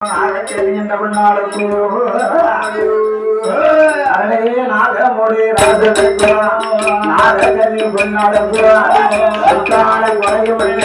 நாகமுடி நாகமொழி நாகக்கல்லி பொன்னாளுக்கு சொத்தான குறையுமில்ல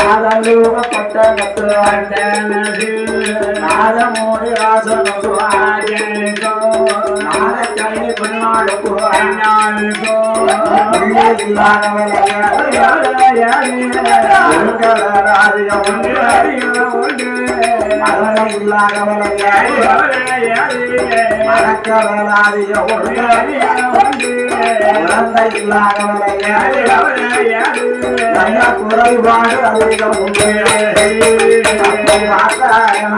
பொன்னாளுக்கு அப்பேற்பட்ட பகவான ஆண்டு வரலாறு நாகமொழி குறைபாடு அதிகம் உண்டு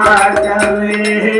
ராஜம்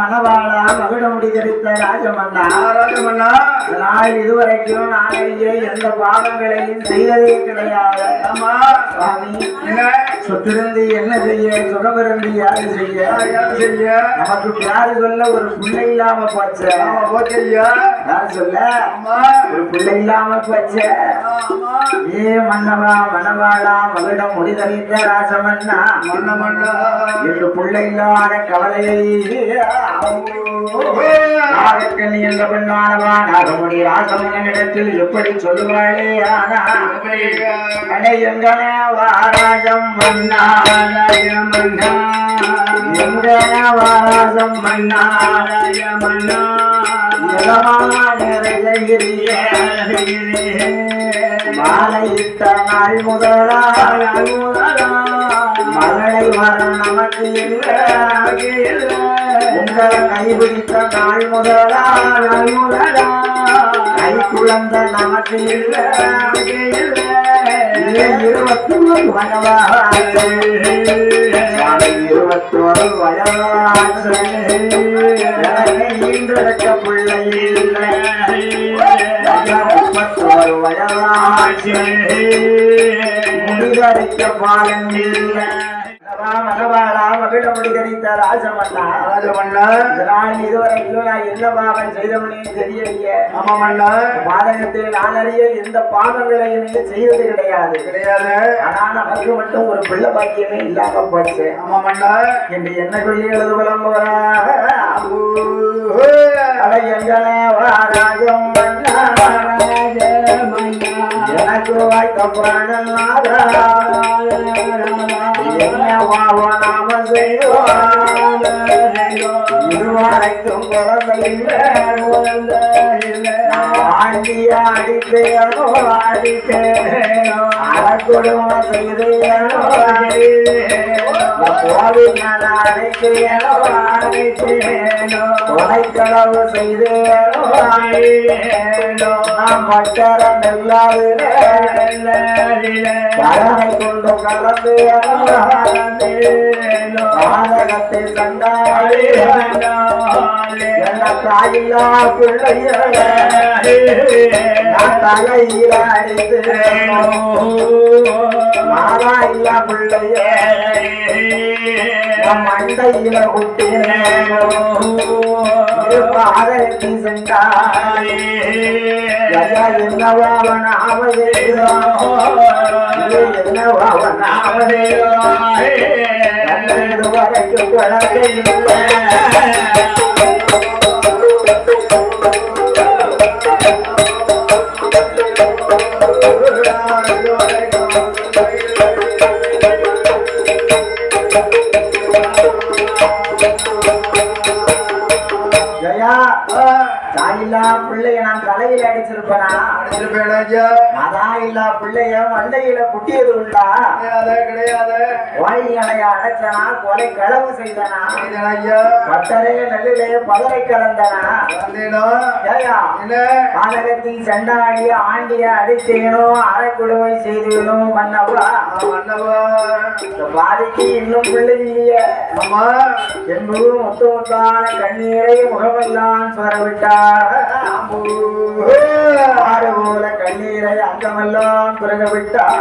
மணவாளா மகுடமுடி தரித்த ராஜமன்னா. இதுவரைக்கும் நானே எந்த பாவங்களையும் செய்ததே கிடையாது. ஆமா. சுவாமி என்ன? சொத்திருந்து என்ன செய்ய சுகமிருந்து யாரு செய்ய? யார் செய்ய? நமக்கு யாரு சொல்ல ஒரு பிள்ளை இல்லாம போச்ச? ஆமா யாரு சொல்ல? ஒரு பிள்ளை இல்லாம போச்ச? ஏ மன்னவா மணவாளா மகுடம் முடிதறிந்த ராஜமன்னா. மன்ன மன்னா என்று பிள்ளை இல்லாத கவலையை நாகக்கண்ணி என்ற பெண்ணானவா நாகமுடி ராசமனிடத்தில் எப்படி சொல்லுவாளே. ஆனா அடே வாராஜம் மன்னா மன்னா. எங்கனே வாராஜம் மன்னா. மன்னா மாலையிட்ட நாள் முதலா மகளை வர நமக்கு இல்லை உங்களை கைபிடித்த நாள் முதலா நாள் முதலா கை குழந்த நமக்கு இல்லை இருபத்தோரு வயவாச்சு இருபத்தோரு வயவாச்சு எனக்கு ஈன்றெடுக்க பிள்ளை இல்லை. முப்பத்தோரு வயவாச்சு முடிதறிக்க பாலன் செய்தவனே எந்த பாவங்களையுமே செய்தது கிடையாது கிடையாது ஆனா நமக்கு மட்டும் ஒரு பிள்ளை பாக்கியமே இல்லாம போச்சு ஆமா மன்னா என்று என்ன சொல்லி எழுது எனக்கு வாய்த்த பிராணநாதா என்ன வாவ அடித்தேனோ அடித்தேனோ அறக்குடும்ப செய்தேனோ கோவில் அடைத்தேனோ அடைத்தேனோ கொலைக்களவு செய்தேனோ நாம் பட்டரம் இல்லாத கடனை கொண்டு கலந்தேனோ பாதகத்தை கண்டாலே என்ன தாயில்லா பிள்ளைய. தலையில அடித்து மாதா இல்லா பிள்ளைய மண்டையில குட்டினேன் சென்றாய். ஐயா என்னவா வரைக்கும் Yeah. மதா இல்லா பிள்ளைய மண்டையில குட்டியது உண்டா? வாயிலைய அடைச்சனா கொலை களவு செய்தனா? பட்டரே நெல்லிலே பதரை கலந்தனா? ஜெயா பாதகத்தி சண்டாடி ஆண்டிய அடித்தேனோ? அரைக்குடுமை செய்தேனோ மன்னவா? இந்த பாதிக்கு இன்னும் பிள்ளை இல்லையே. என்பது முத்து முத்தான கண்ணீரை முகமெல்லாம் சுரவிட்டார். போல கண்ணீரை அங்கமெல்லாம் சுரக விட்டார்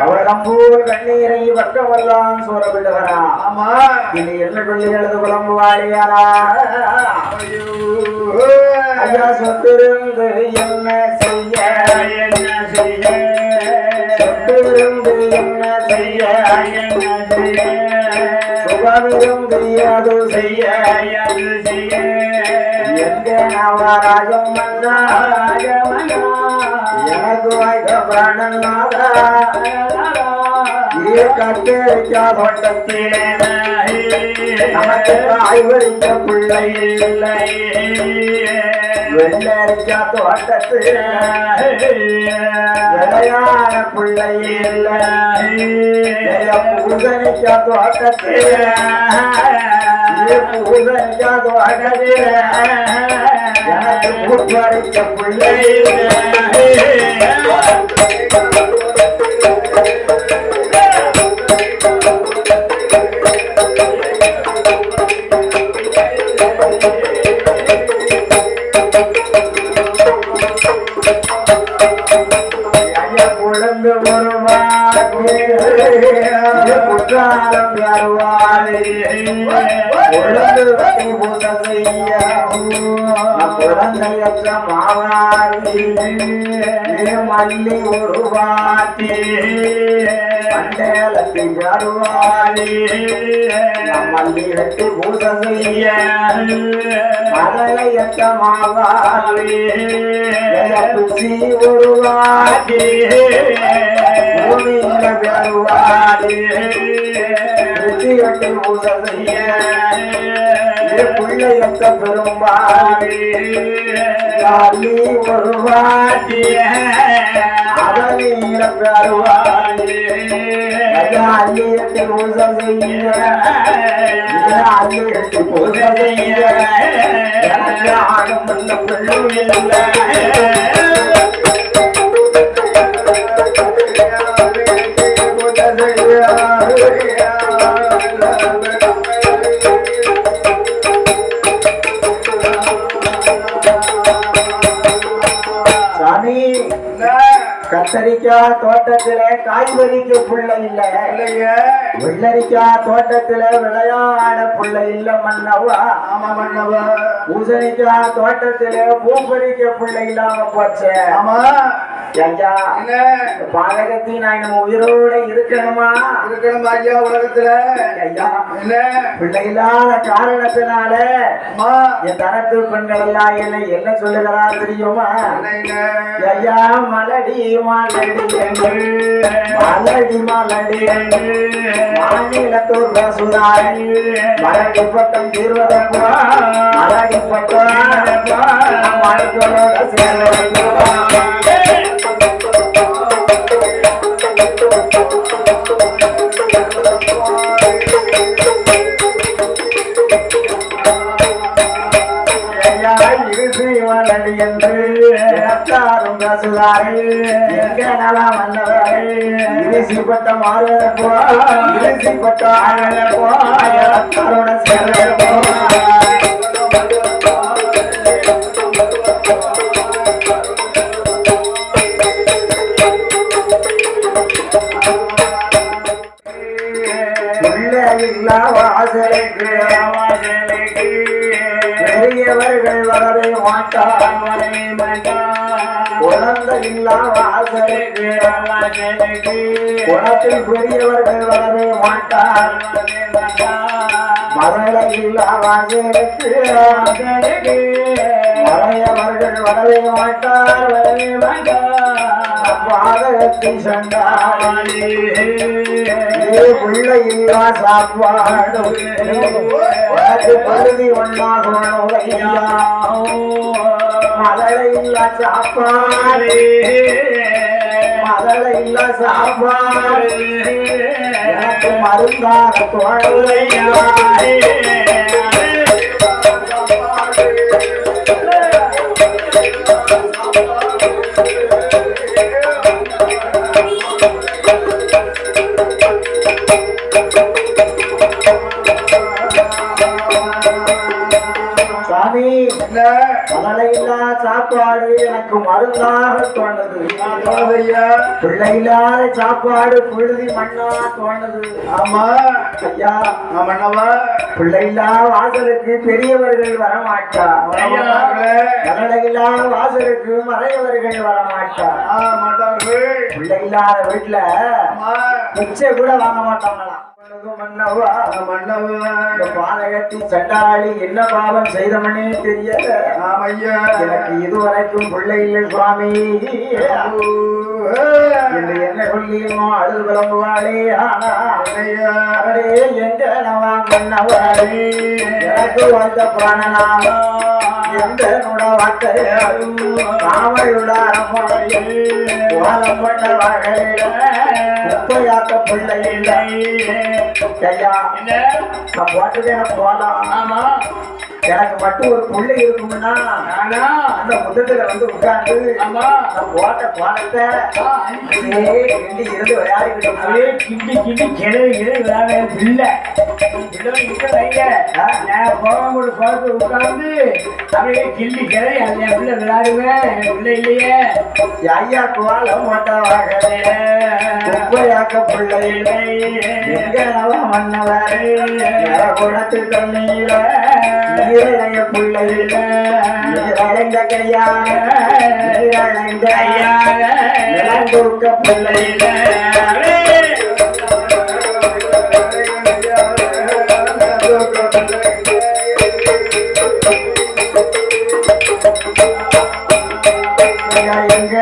பவளம்பூர் கண்ணீரை பக்கமெல்லாம் சூற விடுவரா இது என்ன சொல்லி எழுது குழம்புவாளியாரா ஐயா. சொத்திருந்து என்ன செய்ய? சொத்திருந்து என்ன செய்ய? சுகமிருந்து அது செய்ய? எங்க நவராஜம் மன்னா எனக்கு வாய்ந்த பிராணநாதா இது கத்தேரிக்கா தோட்டத்திலே நமக்கு ஆய்வறிக்க பிள்ளை இல்லை. வெள்ளரிக்கா தோட்டத்திலே விளையாட பிள்ளை இல்லை பூசணிக்கா தோட்டத்திலே பூசணிக்கா தோட்டத்திலே எனக்கு கூட்டுவரைக்க பிள்ளை பூச குழந்தையற்ற மாவாரி மல்லி உருவாத்தி மண்டலத்தி வருவாரி மல்லி எட்டு பூச செய்ய மதலையற்ற மாவாரி துசி உருவாட்டி பூமியில வருவாரி வெற்றியொட்டி பூச செய்ய. பிள்ளையற்ற பெரும்பாரி காலி அதனீர பெருவாரி அள்ளியத்தை பூச செய்ய. அள்ளியத்தை பூச செய்ய. எனக்கு கத்தரிக்காய் தோட்டத்திலே காய்கறிக்கு புள்ள இல்ல. வெள்ளரிக்காய் தோட்டத்திலே விளையாட புள்ள இல்ல மன்னவா. ஆமா மன்னவா. பூசணிக்காய் தோட்டத்திலே பூப்பறிக்க புள்ள இல்லாம போச்சு. ஆமா. பாதகத்தி நான் நம்ம உயிரோட இருக்கணுமா? இருக்கணும் ஐயா உலகத்துல. ஐயா. என்ன? பிள்ளை இல்லாத காரணத்தினால என் தரத்து பெண்கள் எல்லாம் என்ன என்ன சொல்லுகிறா தெரியுமா? ஐயா மலடி மலடி மலடி மலடி மாநிலத்தூர் சுதாரி மலடி பட்டம் தீர்வதப்பா மலடி பட்டம் மலைகளோட என்று ரத்தாரும் ரசுதாரி எங்க நலம் வந்தவரை இது இரிசிப்பட்ட மாறுவதற்கோ இரிசிப்பட்ட ஆறுவதற்கோ வரவே மாட்டார் குழந்தை இல்லா வாசலுக்கு குணத்தில் பெரியவர்கள் வரவே மாட்டார். மகளை இல்லா மறையவர்கள் வரவே மாட்டார் வரவே மாட்டார். பாதகத்தை சண்டாளி பிள்ளை இல்லா சாப்பாடு உனக்கு பகுதி ஒன்றாகணும் ஐயா மகளை இல்லா சாப்பாடு. மகளை இல்லா சாப்பாடு எனக்கு தோழையா சாமி. இல்லா சாப்பாடு எனக்கு மருந்தாக தோணுது பிள்ளை இல்லாத சாப்பாடு புழுதி மண்ணா தோணுது ஆமா. ஐயா. ஆமண்ணவா பிள்ளை இல்லா வாசலுக்கு பெரியவர்கள் வரமாட்டா. இல்லா வாசலுக்கு மறையவர்கள் வரமாட்டா. பிள்ளை இல்லாத வீட்டுல ஆமா. பிச்சை கூட வாங்க மாட்டாங்களாம் பாதகத்தி சண்டாளி என்ன பாவம் செய்தவனே தெரியல. ஆமையா. எனக்கு இதுவரைக்கும் பிள்ளை இல்லை சுவாமி. என்று என்ன சொல்லியுமோ அழுது விளம்புவாளே ஆனா அவரே எங்க நவா மன்னவாளே எனக்கு வந்த பிராணனாவா எந்த நுட வார்த்தை காவலுட அரப்பாளையே வாழம் பண்ண வகையில குப்பையாக்க பிள்ளை இல்லை ஐயா நான் போட்டுட்டு எனக்கு போலாம் ஆமா. எனக்கு மட்டும் ஒரு பிள்ளை இருக்கும்னா அந்த முத்தத்துல வந்து உட்கார்ந்து நான் போட்ட அப்படியே கிண்டி இருந்து விளையாடிக்கிட்டு அப்படியே கிண்டி கிண்டி கிளறி கிளறி விளையாட பிள்ளை. இருக்க வைங்க. நான் போகும்போது பார்த்து உட்கார்ந்து அப்படியே கிண்டி கிளறி அந்த பிள்ளை விளையாடுவேன் என் பிள்ளை இல்லையே. ஐயா கோலம் போட்டவாகவே குப்பையாக்க பிள்ளை இல்லை. எங்க நவ மன்னவர் குணத்து தண்ணீர. நீரைய பிள்ளை இல்லை. நீரடைந்த கையாக நீரடைந்த ஐயாக. நிலந்தூக்க பிள்ளை இல்லை.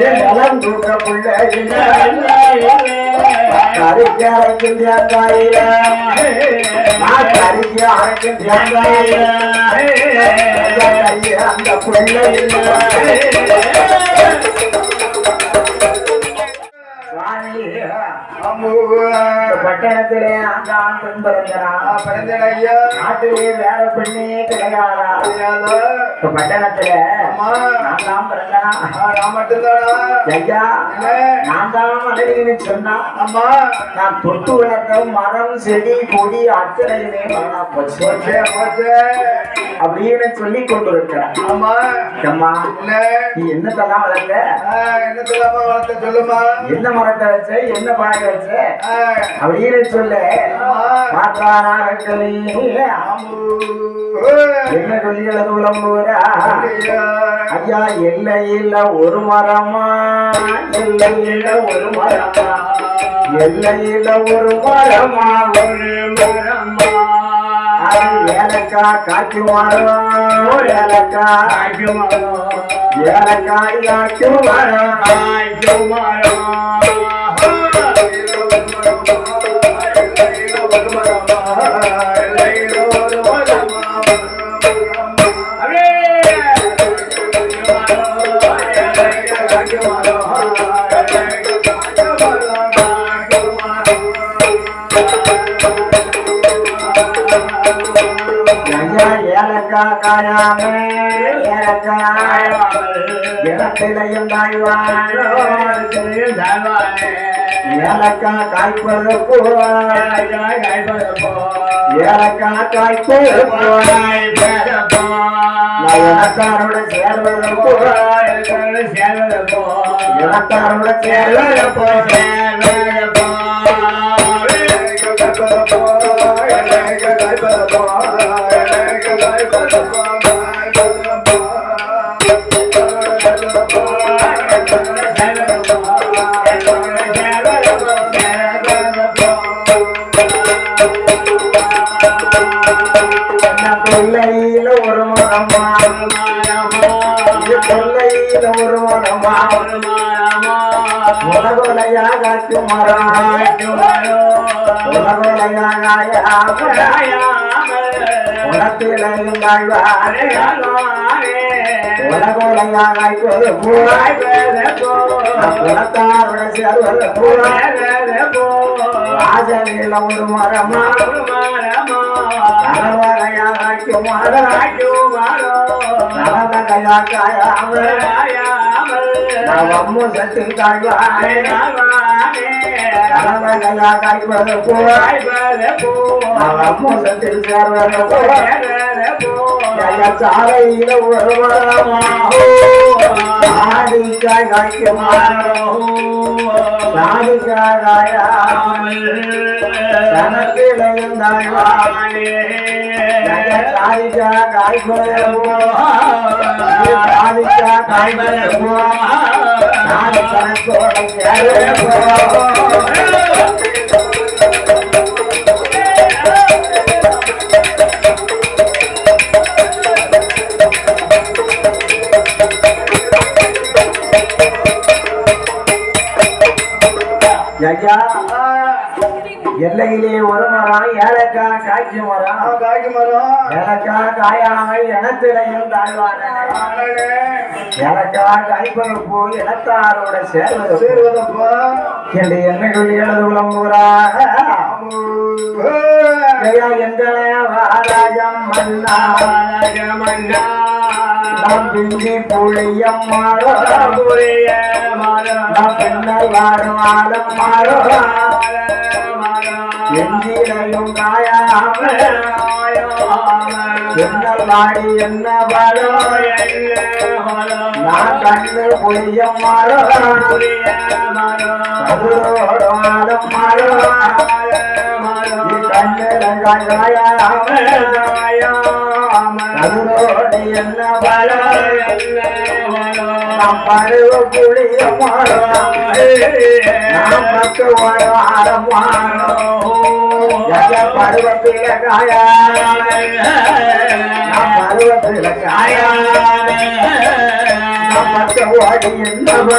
கையால நலம் தூக்க பிள்ளை கறிக்கு அரைக்கும் தேங்காயில அந்த பிள்ளை பட்டணத்திலே அந்த ஆண் பிறந்தனா நாட்டிலே வேற பெண்ணே கிடையாதா? பட்டணத்துல நான் தான் பிறந்தனா? ஐயா நான் தான் மகளிர்னு சொன்னா நான் தொட்டு வளர்த்த மரம் செடி கொடி அத்தனையுமே வேணா போச்சு. அப்படின்னு சொல்லி கொண்டு இருக்கிறேன் அம்மா நீ என்னத்தெல்லாம் வளர்த்த? சொல்லுமா? என்ன மரத்தை வச்ச? என்ன பழக்க வச்ச. அப்படின்னு சொல்ல. பார்த்தாராக்களே என்ன சொல்லி எழுது விளம்புவரா ஐயா இல்லை இல்ல ஒரு மரமா? இல்லை இல்ல ஒரு மரமா? இல்லை இல்ல ஒரு மரமா? ஒரு மரமா? ஏலக்கா காய்ச்சி மரம். ஏலக்கா ஏலக்காய் காய்ச்சி மரம். மரம். ஏலக்கா இனத்திலையும் தாய்வானோ. ஏலக்கா காய்ப்பது ஏலக்கா காய்ப்பது இனத்தாரோட சேர்வது போய் இனத்தாரோட சேர்வது போய் குலத்தாரோட சேர்வது பூராய் வாசலில் ஒரு மரமா நலவகையா காய்க்கும் மரம் நலவகையா காயாமல் நாம் அம்மு சத்து காய்வானே நலவகையா காய்ப்பது பூராய் நாம் அம்மு சத்தில் சேர்வது பூராய் சாலையில ஒரு மரமா சாதிக்காய் எல்லையிலே ஒரு மரம் ஏலக்காய் காய்ச்சி மரம். ஏலக்காய் காயாமல் இனத்திலையும் தாழ்வானே ஏலக்காய் காய்ப்பது போய் இனத்தாரோட சேர்வது என்று எண்ணங்கள் எழுது விளம்புகிறாக ஐயா எந்த வாராஜம் மன்னா பிந்தி புளியம் மாறோ. பின்னர் வாடும் மாறோ. எஞ்சிலையும் காயாமல் என்ன வாடி என்ன வாழோ நான் கண்ணு புளியம் மாறோ சதுரோடு ஆலம் மாறோ என்ன நாம் பருவ புளிய மாறோ நாம் பத்து ஆரம் மாறோ பருவத்தில காயா நாம் பருவத்தில காயா நாம் பத்து ஓடி என்ன